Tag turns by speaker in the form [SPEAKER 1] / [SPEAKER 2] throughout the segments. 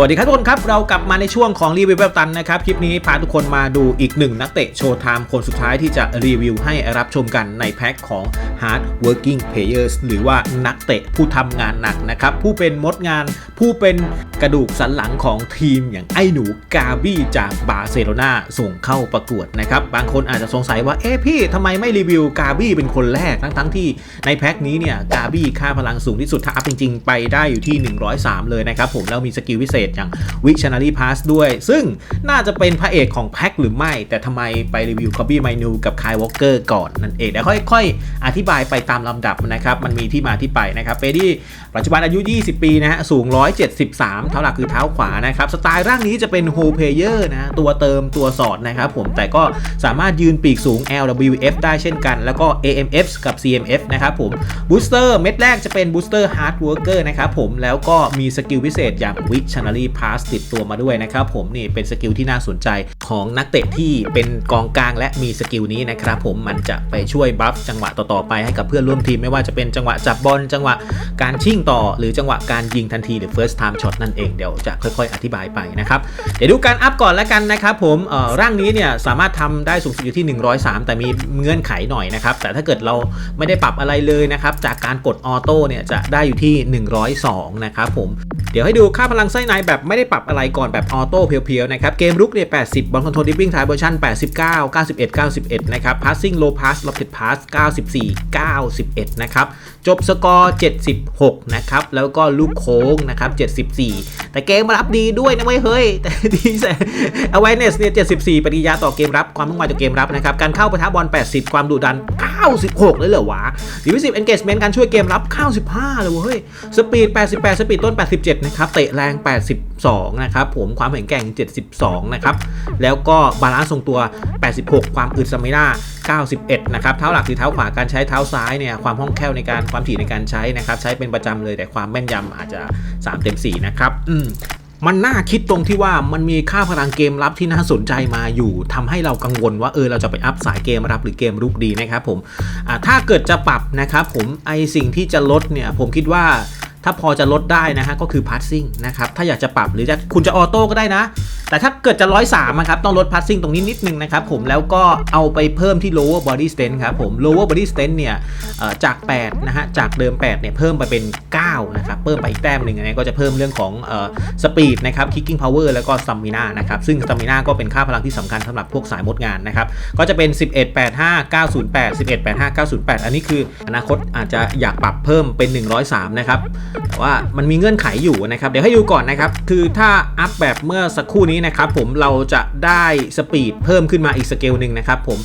[SPEAKER 1] สวัสดีครับทุกคนครับ เรากลับมาในช่วงของรีวิวแบบตันนะครับ คลิปนี้พาทุกคนมาดูอีกหนึ่งนักเตะโชว์ไทม์คนสุดท้ายที่จะรีวิวให้รับชมกันในแพ็คของ Hard Working Players หรือว่านักเตะผู้ทำงานหนักนะครับ ผู้เป็นมดงาน ผู้เป็นกระดูกสันหลังของทีมอย่างไอ้หนูกาบี้จากบาร์เซโลนาส่งเข้าประกวดนะครับ บางคนอาจจะสงสัยว่า เอ๊ะพี่ทำไมไม่รีวิวกาบี้เป็นคนแรกทั้งทั้งๆที่ในแพ็คนี้เนี่ยกาบี้ค่าพลังสูงที่สุดถ้าอัพจริง ๆ ไปได้อยู่ที่ 103 เลยนะครับผมแล้วมีสกิลพิเศษอย่าง Visionary Pass ด้วย ซึ่งน่าจะเป็นพระเอกของแพ็คหรือไม่ แต่ทำไมไปรีวิวคอบบี้ไมนูกับคายวอลเกอร์ก่อนนั่นเองเดี๋ยวค่อยๆ อธิบายไปตามลำดับนะครับ มันมีที่มาที่ไปนะครับเฟดี้ปัจจุบันอายุ 20 ปีนะฮะ สูง 173 เท้าหลักคือเท้าขวานะครับ สไตล์ร่างนี้จะเป็นโฮเพเยอร์นะตัวเติมตัวสอดนะครับผมแต่ก็สามารถยืนปีกสูง LWF ได้เช่นกัน แล้วก็ AMF กับ CMF นะครับผมบูสเตอร์เม็ดแรกจะเป็นบูสเตอร์ฮาร์ดเวิร์กเกอร์นะครับผมแล้วก็มีสกิลพิเศษอย่าง Salary Pass ติดตัวมาด้วยนะครับผมนี่เป็นสกิลที่น่าสนใจของนักเตะที่เป็นกองกลางและมีสกิลนี้นะครับผมมันจะไปช่วยบัฟจังหวะต่อๆไปให้กับเพื่อนร่วมทีมไม่ว่าจะเป็นจังหวะจับบอลจังหวะการชิ่งต่อ หรือจังหวะการยิงทันทีหรือ first time shot นั่นเองเดี๋ยวจะค่อยๆ อธิบายไปนะครับเดี๋ยวดูการอัพก่อนแล้วกันนะครับผมเอ่อร่างนี้เนี่ยสามารถทำได้สูงสุดอยู่ที่ 103 แต่มีเงื่อนไขหน่อยนะครับแต่ถ้าเกิดเราไม่ได้ปรับอะไรเลยนะครับจากการกดออโต้เนี่ยจะได้อยู่ที่ 102 นะครับผม เดี๋ยวให้ดูค่าพลังไส้ในแบบไม่ได้ปรับอะไรก่อนแบบออโต้เพียวๆนะครับ เกมรุกเนี่ย80 บอลคอนโทรลดิปปิ้งทายเวอร์ชัน89 91 91 นะครับพาสซิ่งโลพาสล็อกเก็ตพาส94 91 นะครับ จบสกอร์ 76 นะครับ แล้วก็ลูกโค้งนะครับ 74 แต่เกมรับดีด้วยนะเว้ยเฮ้ย แต่ดีแต่ awareness เนี่ย74 ปฏิยาต่อเกมรับความมุ่งมั่นต่อเกมรับนะครับการเข้าประทะบอล 80 ความดุดัน 96 เลยเหรอวะดีวิสิบ engagement การช่วยเกมรับ 95 เลยเว้ยสปีด 88 สปีดต้น 87 นะครับ เตะแรง 82 นะครับ ผมความแข็งแกร่ง 72 นะครับ แล้วก็บาลานซ์ทรงตัว 86 ความอึดสมินา91 นะครับ เท้าหลักคือเท้าขวาการใช้เท้าซ้ายเนี่ยความคล่องแคล่วในการความถี่ในการใช้นะครับ ใช้เป็นประจำเลยแต่ความแม่นยำอาจจะ 3 เต็ม 4 นะครับ อืม มันน่าคิดตรงที่ว่ามันมีค่าพลังเกมรับที่น่าสนใจมาอยู่ทำให้เรากังวลว่าเออเราจะไปอัพสายเกมรับหรือเกมรุกดีนะครับผมถ้าเกิดจะปรับนะครับผมไอสิ่งที่จะลดเนี่ยผมคิดว่า ถ้าพอจะลดได้นะฮะก็คือพาสซิ่งนะครับถ้าอยากจะปรับหรือจะคุณจะออโต้ก็ได้นะ แต่ถ้าเกิดจะร้อยสามครับต้องลดพาสซิ่งตรงนี้นิดนึงนะครับผมแล้วก็เอาไปเพิ่มที่ lower body strength ครับผม lower body strength เนี่ยจาก8นะฮะจากเดิม8เนี่ยเพิ่มไปเป็น9นะครับเพิ่มไปอีกแต้มหนึ่งนนี้ก็จะเพิ่มเรื่องของเอ่อ speed นะครับ kicking power แล้วก็ stamina นะครับซึ่ง stamina ก็เป็นค่าพลังที่สำคัญสำหรับพวกสายมดงานนะครับก็จะเป็น 11 85 908 11 85 908 อันนี้คืออนาคตอาจจะอยากปรับเพิ่มเป็น 103นะครับแต่ว่ามันมีเงื่อนไขอยู่นะครับเดี๋ยวให้ดูก่อนนะครับ คือถ้าอัพแบบเมื่อสักครู่นี้นะครับผมเราจะได้สปีดเพิ่มขึ้นมาอีกสเกลหนึ่งนะครับผม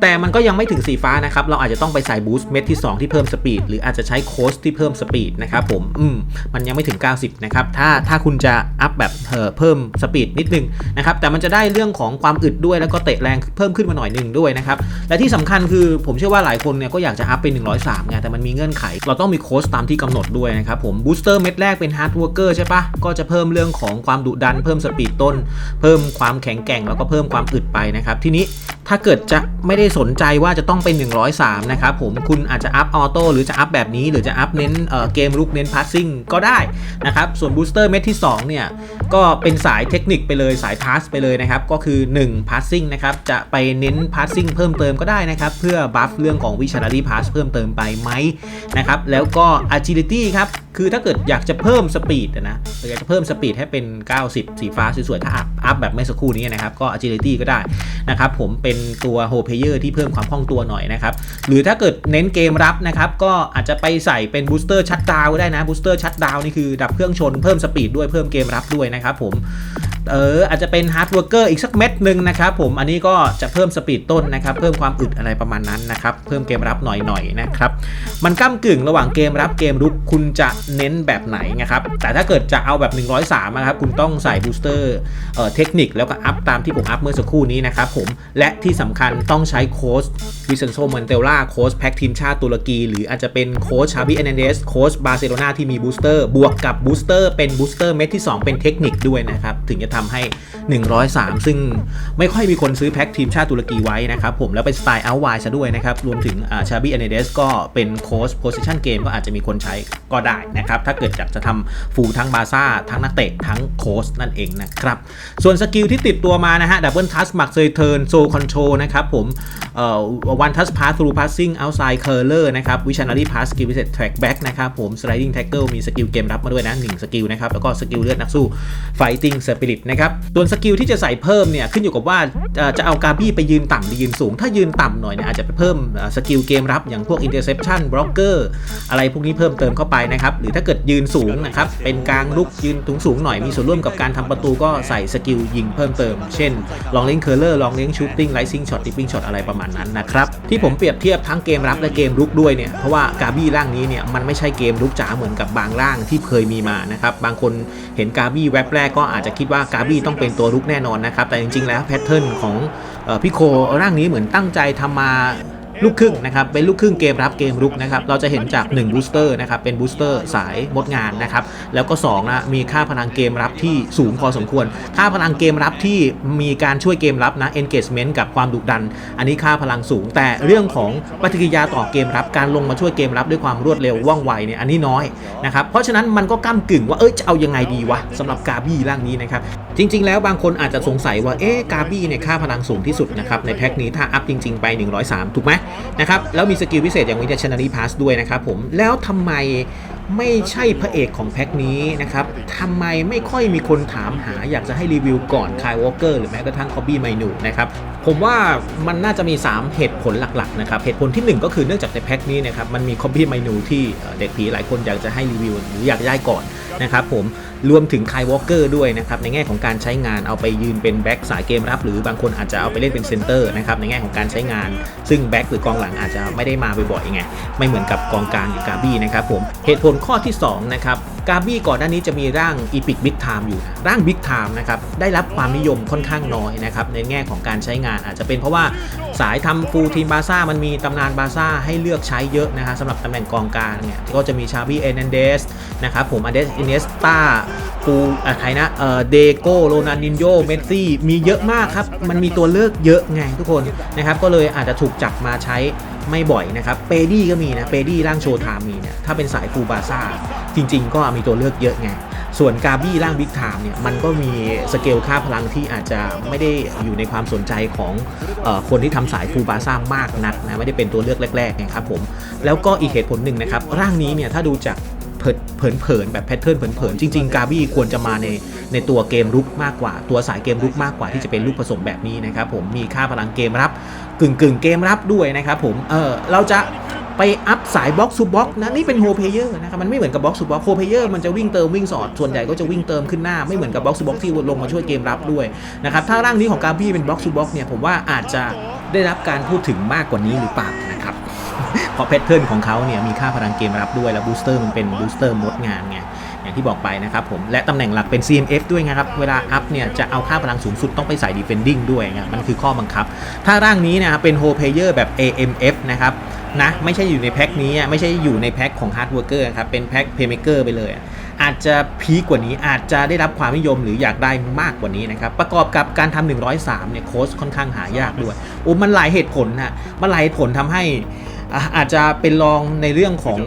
[SPEAKER 1] แต่มันก็ยังไม่ถึงสีฟ้านะครับ เราอาจจะต้องไปใส่บูสต์เม็ดที่ 2 ที่เพิ่มสปีดหรืออาจจะใช้โค้ชที่เพิ่มสปีดนะครับผมอืมมันยังไม่ถึง 90 นะครับ ถ้าถ้าคุณจะอัพแบบเออเพิ่มสปีดนิดนึงนะครับ แต่มันจะได้เรื่องของความอึดด้วยแล้วก็เตะแรงเพิ่มขึ้นมาหน่อยหนึ่งด้วยนะครับ และที่สำคัญคือผมเชื่อว่าหลายคนเนี่ยก็อยากจะอัพเป็น 103ไงแต่มันมีเงื่อนไข เราต้องมีโค้ชตามที่กำหนดด้วยนะครับผมบูสเตอร์เม็ดแรกเป็นฮาร์ดวอร์เกอร์ใช่ปะก็จะเพิ่มเรื่องของความดุดัน เพิ่มสปีดต้น เพิ่มความแข็งแกร่งแล้วก็เพิ่มความอึดไปนะครับทีนี้ ถ้าเกิดจะไม่ได้สนใจว่าจะต้องเป็น 103 นะครับผมคุณอาจจะอัพออโต้หรือจะอัพแบบนี้ หรือจะอัพเน้นเเกมลุกเน้นพาสซิ่งก็ได้นะครับ ส่วนบูสเตอร์เม็ดที่ 2 เนี่ย ก็เป็นสายเทคนิคไปเลยสายพาสไปเลยนะครับ ก็คือ1พาสซิ่งนะครับ จะไปเน้นพาสซิ่งเพิ่มเติมก็ได้นะครับ เพื่อบัฟเรื่องของ Visionary Pass เพิ่มเติมไปไหมนะครับแล้วก็ Agility ครับ คือถ้าเกิดอยากจะเพิ่มสปีดนะอยากจะเพิ่มสปีดให้เป็น 90 สีฟ้าสวยๆ ถ้าอัพอัพแบบไม่สักครู่นี้นะครับ ก็ Agility ก็ได้นะครับผมเป็นตัว Whole Player ที่เพิ่มความคล่องตัวหน่อยนะครับ หรือถ้าเกิดเน้นเกมรับนะครับ ก็อาจจะไปใส่เป็น Booster Shut Down ก็ได้นะ Booster Shut Down นี่คือดับเครื่องชนเพิ่มสปีดด้วยเพิ่มเกมรับด้วยนะครับผม เอออาจจะเป็น Hard Worker อีกสักเม็ดหนึ่งนะครับผมอันนี้ก็จะเพิ่มสปีดต้นนะครับเพิ่มความอึดอะไรประมาณนั้นนะครับเพิ่มเกมรับหน่อยๆนะครับมันก้ากึ่งระหว่างเกมรับเกมรุกคุณจะเน้นแบบไหนนะครับแต่ถ้าเกิดจะเอาแบบ 103นะครับคุณต้องใส่บูสเตอร์เอ่อเทคนิคแล้วก็อัพตามที่ผมอัพเมื่อสักครู่นี้นะครับผมและที่สำคัญต้องใช้โค้ชวิเซนโซเมนเตล่าโค้ชแพ็กทีมชาติตุรกี หรืออาจจะเป็นโค้ชชาบิเอเนเดสโค้ชบาร์เซโลนาที่มีบูสเตอร์บวกกับบูสเตอร์เป็นบูสเตอร์เม็ดที่ 2 เป็นเทคนิคด้วยนะครับถึงจะทำให้ 103 ซึ่งไม่ค่อยมีคนซื้อแพ็คทีมชาติตุรกีไว้นะครับผมแล้วเป็นสไตล์เอาท์ไวซะด้วยนะครับ รวมถึงชาบี้อเนเดสก็เป็นโค้ชโพสิชันเกมก็อาจจะมีคนใช้ก็ได้นะครับ ถ้าเกิดอยากจะทำฟูลทั้งบาซ่าทั้งนักเตะทั้งโค้ชนั่นเองนะครับ ส่วนสกิลที่ติดตัวมานะฮะดับเบิลทัสมักเซย์เทิร์นโซคอนโทรนะครับผมวันทัสพาสทรูพาสซิ่งเอาไซด์เคอร์เลอร์นะครับวิชันนารีพาสสกิลพิเศษแทร็กแบ็กนะครับผมสไลดิ้งแท็กเกิลมีสกิลเกมรับมาด้วยนะ 1 สกิลนะครับ แล้วก็สกิลเลือดนักสู้ไฟติ้งสปิริตตนะครับส่วนสกิลที่จะใส่เพิ่มเนี่ยขึ้นอยู่กับว่าจะเอากาบี้ไปยืนต่ำหรือยืนสูง ถ้ายืนต่ำหน่อยเนี่ยอาจจะไปเพิ่มสกิลเกมรับอย่างพวก interception blocker อะไรพวกนี้เพิ่มเติมเข้าไปนะครับหรือถ้าเกิดยืนสูงนะครับเป็นกลางลุกยืนถุงสูงหน่อยมีส่วนร่วมกับการทำประตูก็ใส่สกิลยิงเพิ่มเติม เช่นลองเล่นเคอร์เลอร์ลองเล่นชูตติ้งไลซิงช็อตดิปปิ้งช็อตอะไรประมาณนั้นนะครับที่ผมเปรียบเทียบทั้งเกมรับและเกมลุกด้วยเนี่ยเพราะว่ากาบี้ร่างนี้เนี่ยมันไม่ใช่เกมลุกจ๋าเหมือนกับบางร่างที่เคยมีมานะครับบางคนเห็นกาบี้แวบแรกก็อาจจะคิดว่ากาบี้ต้องเป็นตัวรุกแน่นอนนะครับ แต่จริงๆแล้วแพทเทิร์นของพี่โคร่างนี้เหมือนตั้งใจทำมา ลูกครึ่งนะครับเป็นลูกครึ่งเกมรับเกมรุกนะครับเราจะเห็นจาก1บูสเตอร์นะครับเป็นบูสเตอร์สายมดงานนะครับแล้วก็2นะมีค่าพลังเกมรับที่สูงพอสมควร ค่าพลังเกมรับที่มีการช่วยเกมรับนะ engagement กับความดุดัน อันนี้ค่าพลังสูง แต่เรื่องของปฏิกิริยาต่อเกมรับการลงมาช่วยเกมรับด้วยความรวดเร็วว่องไวเนี่ยอันนี้น้อยนะครับเพราะฉะนั้นมันก็ก้ากึ่งว่าเอ้ยจะเอายังไงดีวะสำหรับกาบี้ร่างนี้นะครับจริง ๆ แล้วบางคนอาจจะสงสัยว่าเอ๊ะกาบี้เนี่ยค่าพลังสูงที่สุดนะครับในแพ็คนี้ถ้าอัพจริง ๆ ไป 103 ถูกไหมนะครับแล้วมีสกิลพิเศษอย่างวินเทชนารีพาสด้วยนะครับผมแล้วทำไมไม่ใช่พระเอกของแพ็คนี้นะครับทำไมไม่ค่อยมีคนถามหาอยากจะให้รีวิวก่อนคายวอลเกอร์หรือแม้กระทั่งคอบบี้ไมนูนะครับผมว่ามันน่าจะมี 3 เหตุผลหลักๆนะครับเหตุผลที่ 1 ก็คือเนื่องจากในแพ็คนี้นะครับมันมีคอบบี้ไมนูที่เด็กผีหลายคนอยากจะให้รีวิวหรืออยากได้ก่อน นะครับผมรวมถึงคายวอลเกอร์ด้วยนะครับในแง่ของการใช้งานเอาไปยืนเป็นแบ็กสายเกมรับ หรือบางคนอาจจะเอาไปเล่นเป็นเซนเตอร์นะครับในแง่ของการใช้งาน ซึ่งแบ็กหรือกองหลังอาจจะไม่ได้มาบ่อยๆไงไม่เหมือนกับกองกลางอย่างกาบี้นะครับผมเหตุผลข้อที่2นะครับ กาบี้ก่อนหน้านี้จะมีร่างอีพิกบิ๊กไทม์อยู่นะร่างบิ๊กไทม์นะครับได้รับความนิยมค่อนข้างน้อยนะครับในแง่ของการใช้งานอาจจะเป็นเพราะว่าสายทำฟูลทีมบาซ่ามันมีตำนานบาซ่าให้เลือกใช้เยอะนะฮะสำหรับตำแหน่งกองกลางเนี่ยก็จะมีชาบี้เอเนนเดสนะครับผมอเดสอินเนสตาปูอะใครนะเอ่อเดโกโรนันดินโยเมสซี่มีเยอะมากครับ มันมีตัวเลือกเยอะไงทุกคนนะครับก็เลยอาจจะถูกจับมาใช้ไม่บ่อยนะครับเปดี้ก็มีนะเปดี้ร่างโชว์ทม์มีเนี่ยถ้าเป็นสายฟูลบาซ่า จริง ๆ ก็มีตัวเลือกเยอะไง ส่วนกาบี้ร่างบิ๊กไทม์เนี่ยมันก็มีสเกลค่าพลังที่อาจจะไม่ได้อยู่ในความสนใจของออคนที่ทำสายฟูบาซ่ามากนักนะไม่ได้เป็นตัวเลือกแรกๆไงครับผมแล้วก็อีกเหตุผลหนึ่งนะครับร่างนี้เนี่ยถ้าดูจากเผินเินๆแบบแพทเทิร์นเผินๆจริง ๆ กาบี้ควรจะมาในในตัวเกมรุกมากกว่า ตัวสายเกมรุกมากกว่าที่จะเป็นลูกผสมแบบนี้นะครับผมมีค่าพลังเกมรับกึ่งกึ่งๆเกมรับด้วยนะครับผมเออเราจะ ไปอัพสายบล็อกซูบล็อกนะนี่เป็นโฮเพเยอร์นะครับมันไม่เหมือนกับบล็อกซูบล็อกโฮเพเยอร์มันจะวิ่งเติมวิ่งสอดส่วนใหญ่ก็จะวิ่งเติมขึ้นหน้าไม่เหมือนกับบล็อกซูบล็อกที่ลงมาช่วยเกมรับด้วยนะครับถ้าร่างนี้ของกาบี้เป็นบล็อกซูบล็อกเนี่ยผมว่าอาจจะได้รับการพูดถึงมากกว่านี้หรือเปล่านะครับเพราะแพทเทิร์นของเขาเนี่ยมีค่าพลังเกมรับด้วยแล้วบูสเตอร์มันเป็นบูสเตอร์มดงานไงอย่างที่บอกไปนะครับผมและตำแหน่งหลักเป็น CMF ด้วยนะครับ เวลาอัพเนี่ยจะเอาค่าพลังสูงสุดต้องไปใส่ Defending ด้วยไงมันคือข้อบังคับ ถ้าร่างนี้นะครับเป็นโฮเพเยอร์แบบ AMF นะครับ นะไม่ใช่อยู่ในแพ็คนี้ไม่ใช่อยู่ในแพ็คของฮาร์ดเวิร์กเกอร์ครับเป็นแพ็ค Playmaker ไปเลย อาจจะพีกว่านี้อาจจะได้รับความนิยมหรืออยากได้มากกว่านี้นะครับประกอบกับการทำ103เนี่ยโค้ชค่อนข้างหายากด้วยโอ้มันหลายเหตุผลนะมันหลายเหตุผลทำให้ อะอาจจะเป็นรองในเรื่องของ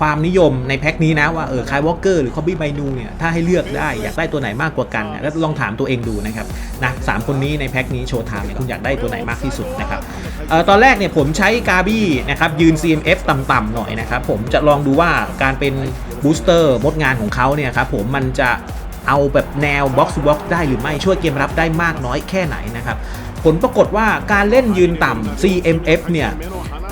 [SPEAKER 1] ความนิยมในแพ็คนี้นะว่าเออคายวอลเกอร์หรือคอบบี้ไบนูเนี่ยถ้าให้เลือกได้อยากได้ตัวไหนมากกว่ากันเนี่ยแล้วลองถามตัวเองดูนะครับนะสามคนนี้ในแพ็คนี้โชว์ไทม์เนี่ยคุณอยากได้ตัวไหนมากที่สุดนะครับเอ่อตอนแรกเนี่ยผมใช้กาบี้นะครับยืน CMF ต่ำๆหน่อยนะครับผมจะลองดูว่าการเป็นบูสเตอร์มดงานของเขาเนี่ยครับผมมันจะเอาแบบแนวบ็อกซ์บ็อกได้หรือไม่ช่วยเกมรับได้มากน้อยแค่ไหนนะครับผลปรากฏว่าการเล่นยืนต่ำ CMF เนี่ย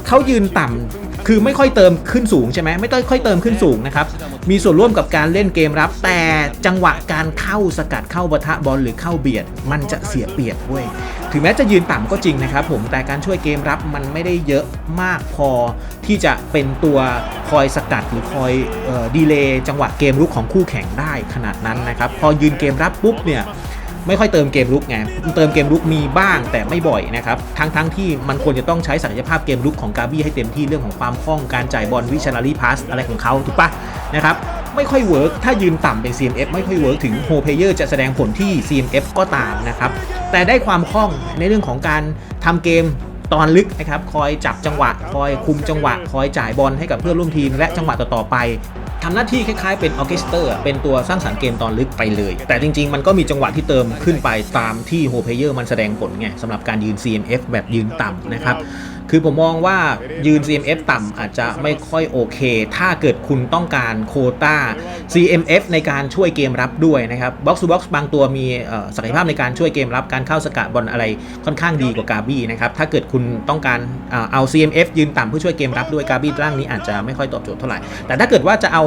[SPEAKER 1] เขายืนต่ำคือไม่ค่อยเติมขึ้นสูงใช่ไหมไม่ต้องค่อยเติมขึ้นสูงนะครับ มีส่วนร่วมกับการเล่นเกมรับ แต่จังหวะการเข้าสกัดเข้าบะทะบอลหรือเข้าเบียด มันจะเสียเปรียบเว้ยถึงแม้จะยืนต่ำก็จริงนะครับผมแต่การช่วยเกมรับมันไม่ได้เยอะมากพอที่จะเป็นตัวคอยสกัดหรือคอยดีเลย์จังหวะเกมรุกของคู่แข่งได้ขนาดนั้นนะครับ พอยืนเกมรับปุ๊บเนี่ย ไม่ค่อยเติมเกมลุกไงเติมเกมลุกมีบ้างแต่ไม่บ่อยนะครับทั้งทั้งที่มันควรจะต้องใช้ศักยภาพเกมลุกของกาบี้ให้เต็มที่เรื่องของความคล่องการจ่ายบอลวิชานารีพาสอะไรของเขาถูกปะนะครับไม่ค่อยเวิร์กถ้ายืนต่ำเป็น CMF ไม่ค่อยเวิร์กถึงโฮเพเยอร์จะแสดงผลที่ CMF ก็ตามนะครับแต่ได้ความคล่องในเรื่องของการทำเกมตอนลึกนะครับ คอยจับจังหวะ คอยคุมจังหวะ คอยจ่ายบอลให้กับเพื่อนร่วมทีม และจังหวะต่อ ๆ ไป ทำหน้าที่คล้ายๆเป็นออเคสเตอร์เป็นตัวสร้างสรรค์เกมตอนลึกไปเลย แต่จริง ๆ มันก็มีจังหวะที่เติมขึ้นไปตามที่โฮเพเยอร์มันแสดงผลไงสำหรับการยืน CMF แบบยืนต่ำนะครับ คือผมมองว่ายืน CMF ต่ำอาจจะไม่ค่อยโอเค ถ้าเกิดคุณต้องการโคต้า CMF ในการช่วยเกมรับด้วยนะครับ Box to Box บางตัวมีศักยภาพในการช่วยเกมรับการเข้าสกัดบอลอะไรค่อนข้างดีกว่ากาบี้นะครับ ถ้าเกิดคุณต้องการเอ่อเอา CMF ยืนต่ำเพื่อช่วยเกมรับด้วยกาบี้ร่างนี้อาจจะไม่ค่อยตอบโจทย์เท่าไหร่ แต่ถ้าเกิดว่าจะเอา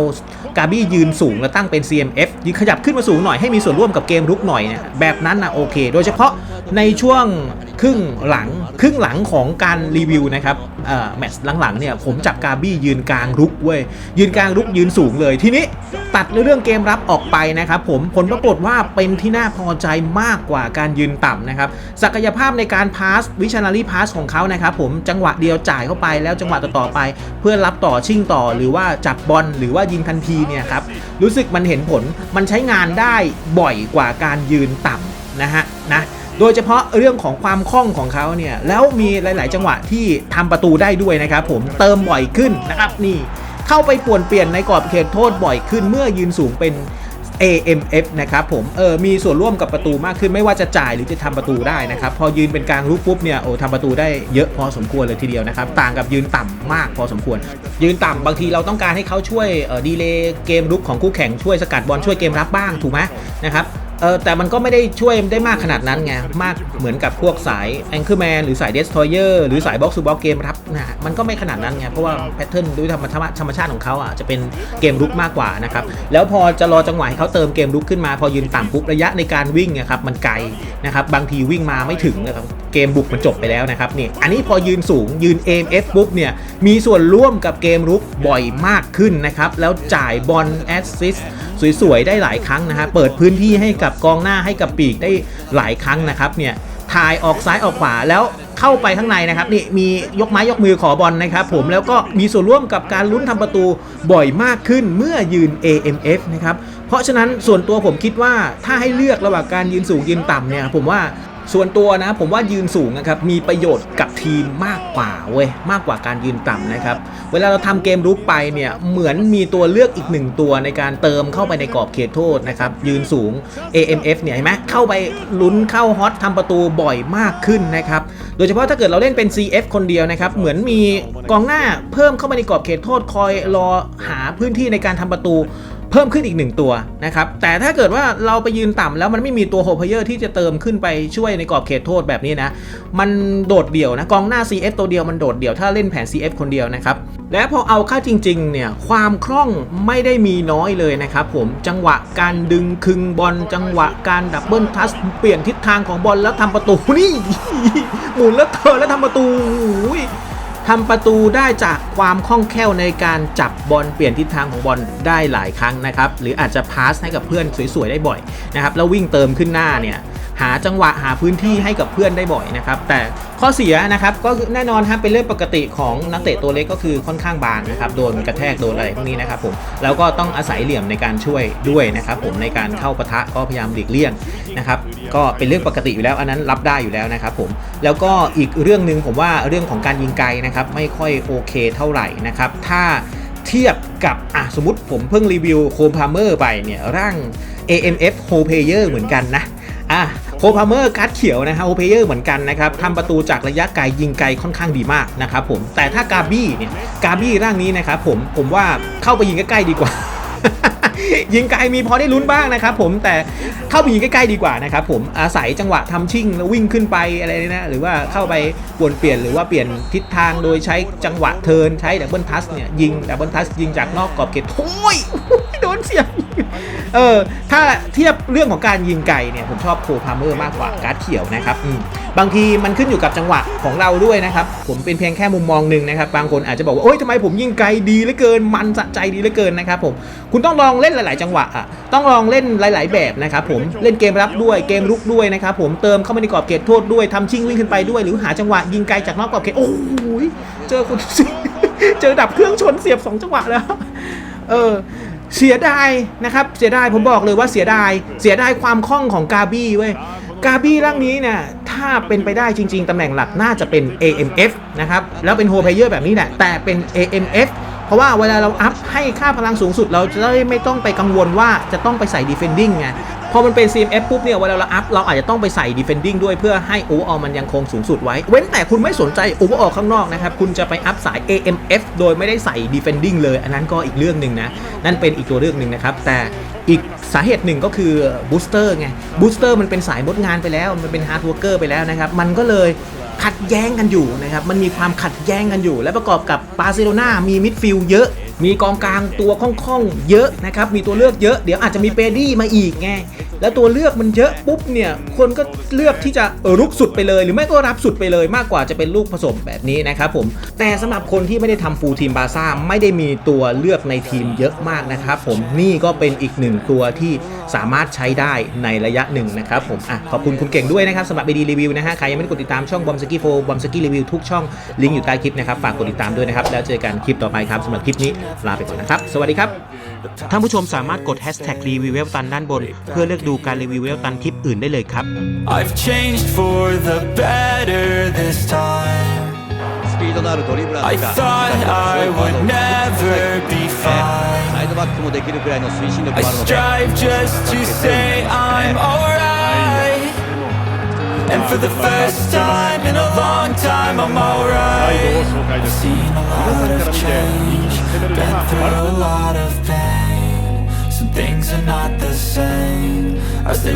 [SPEAKER 1] กาบี้ยืนสูงแล้วตั้งเป็น CMF ยืนขยับขึ้นมาสูงหน่อยให้มีส่วนร่วมกับเกมรุกหน่อยเนี่ยแบบนั้นนะโอเค โดยเฉพาะในช่วง ครึ่งหลังครึ่งหลังของการรีวิวนะครับแมตช์หลังๆเนี่ยผมจับกาบี้ยืนกลางรุกเว้ยยืนกลางรุกยืนสูงเลยทีนี้ตัดเรื่องเกมรับออกไปนะครับผมผลปรากฏว่าเป็นที่น่าพอใจมากกว่าการยืนต่ำนะครับศักยภาพในการพาสวิชานารีพาสของเขานะครับผมจังหวะเดียวจ่ายเข้าไปแล้วจังหวะต่อๆไป เพื่อรับต่อชิ่งต่อ หรือว่าจับบอลหรือว่ายิงทันทีเนี่ยครับรู้สึกมันเห็นผลมันใช้งานได้บ่อยกว่าการยืนต่ำนะฮะนะ โดยเฉพาะเรื่องของความคล่องของเขาเนี่ยแล้วมีหลาย ๆ จังหวะที่ทำประตูได้ด้วยนะครับผมเติมบ่อยขึ้นนะครับนี่เข้าไปป่วนเปลี่ยนในกรอบเขตโทษบ่อยขึ้นเมื่อยืนสูงเป็น AMF นะครับผมเออมีส่วนร่วมกับประตูมากขึ้นไม่ว่าจะจ่ายหรือจะทำประตูได้นะครับพอยืนเป็นกลางรูปปุ๊บเนี่ยโอ้ทำประตูได้เยอะพอสมควรเลยทีเดียวนะครับต่างกับยืนต่ำมากพอสมควร ยืนต่ำบางทีเราต้องการให้เขาช่วยออดีเลย์เกมรุกของคู่แข่งช่วยสกัดบอลช่วยเกมรับบ้างถูกไหมนะครับ เออแต่มันก็ไม่ได้ช่วยได้มากขนาดนั้นไง มากเหมือนกับพวกสาย Anchorman หรือสาย Destroyer หรือสาย Box to Box เกมรับนะมันก็ไม่ขนาดนั้นไง เพราะว่าแพทเทิร์นด้วยธรรมชาติธรรมชาติของเขาอะจะเป็นเกมรุกมากกว่านะครับ แล้วพอจะรอจังหวะให้เขาเติมเกมรุกขึ้นมา พอยืนต่ำปุ๊บระยะในการวิ่งนะครับมันไกลนะครับบางทีวิ่งมาไม่ถึงนะครับเกมบุกมันจบไปแล้วนะครับนี่อันนี้พอยืนสูงยืน AMF ปุ๊บเนี่ยมีส่วนร่วมกับเกมรุกบ่อยมากขึ้นนะครับแล้วจ่ายบอลแอสซิสสวยๆได้หลายครั้งนะฮะเปิดพื้นที่ให้กับกองหน้าให้กับปีกได้หลายครั้งนะครับเนี่ยถ่ายออกซ้ายออกขวาแล้วเข้าไปข้างในนะครับนี่มียกไม้ยกมือขอบอลนะครับผมแล้วก็มีส่วนร่วมกับการลุ้นทำประตูบ่อยมากขึ้นเมื่อยืน AMF นะครับเพราะฉะนั้นส่วนตัวผมคิดว่าถ้าให้เลือกระหว่างการยืนสูงยืนต่ำเนี่ยผมว่า ส่วนตัวนะผมว่ายืนสูงนะครับมีประโยชน์กับทีมมากกว่าเว้ยมากกว่าการยืนต่ำนะครับเวลาเราทำเกมรุกไปเนี่ยเหมือนมีตัวเลือกอีกหนึ่งตัวในการเติมเข้าไปในกรอบเขตโทษนะครับยืนสูง AMF เนี่ยเห็นไหมเข้าไปลุ้นเข้าฮอตทำประตูบ่อยมากขึ้นนะครับโดยเฉพาะถ้าเกิดเราเล่นเป็น CF คนเดียวนะครับเหมือนมีกองหน้าเพิ่มเข้ามาในกรอบเขตโทษคอยรอหาพื้นที่ในการทำประตู เพิ่มขึ้นอีกหนึ่งตัวนะครับ แต่ถ้าเกิดว่าเราไปยืนต่ำแล้วมันไม่มีตัวโฮเพเยอร์ที่จะเติมขึ้นไปช่วยในกรอบเขตโทษแบบนี้นะ มันโดดเดี่ยวนะ กองหน้า CF ตัวเดียวมันโดดเดี่ยวถ้าเล่นแผน CF คนเดียวนะครับ และพอเอาเข้าจริงๆเนี่ยความคล่องไม่ได้มีน้อยเลยนะครับผมจังหวะการดึงคึงบอลจังหวะการดับเบิลทัชเปลี่ยนทิศทางของบอลแล้วทำประตูนี่หมุนแล้วเธอแล้วทำประตูอุ้ย ทำประตูได้จากความคล่องแคล่วในการจับบอลเปลี่ยนทิศทางของบอลได้หลายครั้งนะครับ หรืออาจจะพาสให้กับเพื่อนสวยๆได้บ่อยนะครับแล้ววิ่งเติมขึ้นหน้าเนี่ย หาจังหวะหาพื้นที่ให้กับเพื่อนได้บ่อยนะครับ แต่ข้อเสียนะครับก็คือแน่นอนครับเป็นเรื่องปกติของนักเตะตัวเล็กก็คือค่อนข้างบางนะครับโดนกระแทกโดนอะไรพวกนี้นะครับผมแล้วก็ต้องอาศัยเหลี่ยมในการช่วยด้วยนะครับผมในการเข้าปะทะก็พยายามหลีกเลี่ยงนะครับก็เป็นเรื่องปกติอยู่แล้วอันนั้นรับได้อยู่แล้วนะครับผมแล้วก็อีกเรื่องหนึ่งผมว่าเรื่องของการยิงไกลนะครับไม่ค่อยโอเคเท่าไหร่นะครับถ้าเทียบกับอะสมมติผมเพิ่งรีวิวโคมพาเมอร์ไปเนี่ยร่าง AMF h o p l a y e r เหมือนกันนะ อะโคพาเมอร์การ์ดเขียวนะฮะโอเพเยอร์เหมือนกันนะครับทำประตูจากระยะไกลยิงไกลค่อนข้างดีมากนะครับผมแต่ถ้ากาบี้เนี่ยกาบี้ร่างนี้นะครับผมผมว่าเข้าไปยิงใกล้ๆดีกว่า ยิงไกลมีพอได้ลุ้นบ้างนะครับผมแต่เข้าไปยิงใกล้ๆดีกว่านะครับผมอาศัยจังหวะทำชิ่งแล้ววิ่งขึ้นไปอะไรนี่นะหรือว่าเข้าไปวนเปลี่ยนหรือว่าเปลี่ยนทิศทางโดยใช้จังหวะเทินใช้ดับเบิลทัสเนี่ยยิงดับเบิลทัสยิงจากนอกกรอบเขตโอ้ย โดนเสียบเออถ้าเทียบเรื่องของการยิงไกลเนี่ยผมชอบโคพาเมอร์มากกว่าการ์ดเขียวนะครับอืมบางทีมันขึ้นอยู่กับจังหวะของเราด้วยนะครับ ผมเป็นเพียงแค่มุมมองหนึ่งนะครับ บางคนอาจจะบอกว่าโอ๊ยทำไมผมยิงไกลดีเหลือเกิน มันสะใจดีเหลือเกินนะครับผมคุณต้องลองเล่นหลาย ๆ จังหวะอะต้องลองเล่นหลาย ๆ แบบนะครับผมเล่นเกมรับด้วยเกมรุกด้วยนะครับผมเติมเข้ามาในกรอบเขตโทษด้วยทำชิงวิ่งขึ้นไปด้วย หรือหาจังหวะยิงไกลจากนอกกรอบเขตโอ้โหเจอคุณเจอดับเครื่องชนเสียบสองจังหวะแล้ว เออ เสียดายนะครับเสียดายผมบอกเลยว่าเสียดายเสียดายความคล่องของกาบี้เว้ยกาบี้ร่างนี้เนี่ยถ้าเป็นไปได้จริง ๆตำแหน่งหลักน่าจะเป็น AMF นะครับแล้วเป็นโฮเพเยอร์แบบนี้แหละแต่เป็น AMF เพราะว่าเวลาเราอัพให้ค่าพลังสูงสุดเราจะได้ไม่ต้องไปกังวลว่าจะต้องไปใส่ defending ไง พอมันเป็น CMF ปุ๊บเนี่ยเวลาเราอัพเราอาจจะต้องไปใส่ defending ด้วยเพื่อให้ overall มันยังคงสูงสุดไว้ เว้นแต่คุณไม่สนใจ overall ข้างนอกนะครับ คุณจะไปอัพสาย AMF โดยไม่ได้ใส่ defending เลย อันนั้นก็อีกเรื่องหนึ่งนะ นั่นเป็นอีกตัวเรื่องหนึ่งนะครับ แต่อีกสาเหตุหนึ่งก็คือ booster ไง booster มันเป็นสายมดงานไปแล้ว มันเป็น hard worker ไปแล้วนะครับ มันก็เลยขัดแย้งกันอยู่นะครับ มันมีความขัดแย้งกันอยู่ และประกอบกับบาร์เซโลนามีมิดฟิลด์เยอะ มีกองกลางตัวคล่องๆ เยอะนะครับ มีตัวเลือกเยอะ เดี๋ยวอาจจะมีเปดี้มาอีกไง แล้วตัวเลือกมันเยอะปุ๊บเนี่ยคนก็เลือกที่จะเออรุกสุดไปเลย หรือไม่ก็รับสุดไปเลย มากกว่าจะเป็นลูกผสมแบบนี้นะครับผมแต่สำหรับคนที่ไม่ได้ทำฟูลทีมบาซ่าไม่ได้มีตัวเลือกในทีมเยอะมากนะครับผมนี่ก็เป็นอีกหนึ่งตัวที่สามารถใช้ได้ในระยะหนึ่งนะครับผมอะขอบคุณคุณเก่งด้วยนะครับสำหรับ BD รีวิวนะฮะใครยังไม่ได้กดติดตามช่องบอมสกี้โฟบอมสกี้รีวิวทุกช่องลิงก์อยู่ใต้คลิปนะครับฝากกดติดตามด้วยนะครับแล้วเจอกันคลิปต่อไปครับสำหรับคลิปนี้ลาไปก่อนนะครับ สวัสดีครับ ท่านผู้ชมสามารถกด hashtag รีวิวเวลตันด้านบน เพื่อเลือกดูการรีวิวเวลตันคลิปอื่นได้เลยครับ
[SPEAKER 2] I've changed for the better this time.
[SPEAKER 3] スピードのあるドリブラ
[SPEAKER 2] I
[SPEAKER 3] ーが
[SPEAKER 2] thought I would never be
[SPEAKER 3] サ
[SPEAKER 2] fine.
[SPEAKER 3] イドバックもできるくらいの推進力
[SPEAKER 2] I
[SPEAKER 3] もあるので
[SPEAKER 2] strive just to say I'm alright. And for the first time in a long time, I'm alright. Seen a lot of change, been through a lot of pain. Things are not the same. As they